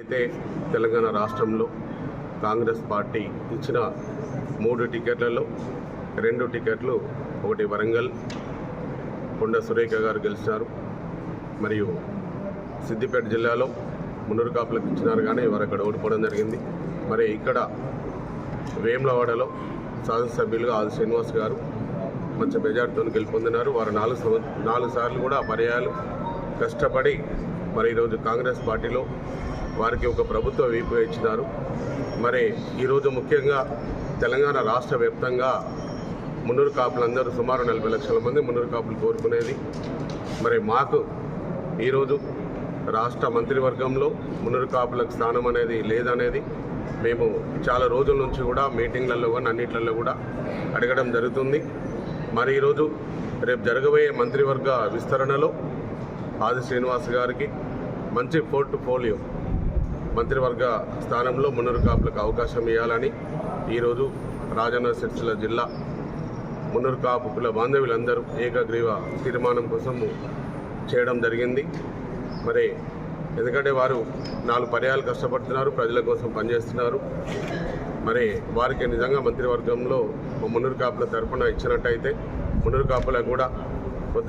అయితే తెలంగాణ రాష్ట్రంలో కాంగ్రెస్ పార్టీ ఇచ్చిన మూడు టికెట్లలో రెండు టికెట్లు ఒకటి వరంగల్ కొండ సురేఖ గారు గెలిచినారు. మరియు సిద్దిపేట జిల్లాలో మున్నూరు కాపులకు ఇచ్చినారు కానీ వారు అక్కడ ఓడిపోవడం జరిగింది. మరి ఇక్కడ వేములవాడలో శాసనసభ్యులుగా ఆది శ్రీనివాస్ గారు మంచి మెజార్టీతో గెలుపొందినారు. వారు నాలుగు నాలుగు సార్లు కూడా పర్యాయాలు కష్టపడి మరి ఈరోజు కాంగ్రెస్ పార్టీలో వారికి ఒక ప్రభుత్వ వీపు ఇచ్చినారు. మరి ఈరోజు ముఖ్యంగా తెలంగాణ రాష్ట్ర వ్యాప్తంగా మున్నూరు కాపులందరూ సుమారు నలభై లక్షల మంది మున్నూరు కాపులు కోరుకునేది. మరి మాకు ఈరోజు రాష్ట్ర మంత్రివర్గంలో మున్నూరు కాపులకు స్థానం అనేది లేదనేది మేము చాలా రోజుల నుంచి కూడా మీటింగ్లలో కానీ అన్నిట్లలో కూడా అడగడం జరుగుతుంది. మరి ఈరోజు రేపు జరగబోయే మంత్రివర్గ విస్తరణలో ఆది శ్రీనివాస్ గారికి మంచి పోర్ట్ఫోలియో మంత్రివర్గ స్థానంలో మున్నరు కాపులకు అవకాశం ఇవ్వాలని ఈరోజు రాజన్న సిరిసిల్ల జిల్లా మున్నరు కాపు కుల బాంధవ్యులందరూ ఏకగ్రీవ తీర్మానం కోసం చేయడం జరిగింది. మరి ఎందుకంటే వారు నాలుగు పర్యాలు కష్టపడుతున్నారు ప్రజల కోసం పనిచేస్తున్నారు. మరి వారికి నిజంగా మంత్రివర్గంలో మున్నూరు కాపుల తరఫున ఇచ్చినట్టయితే మున్నూరు కాపులకు కూడా కొంత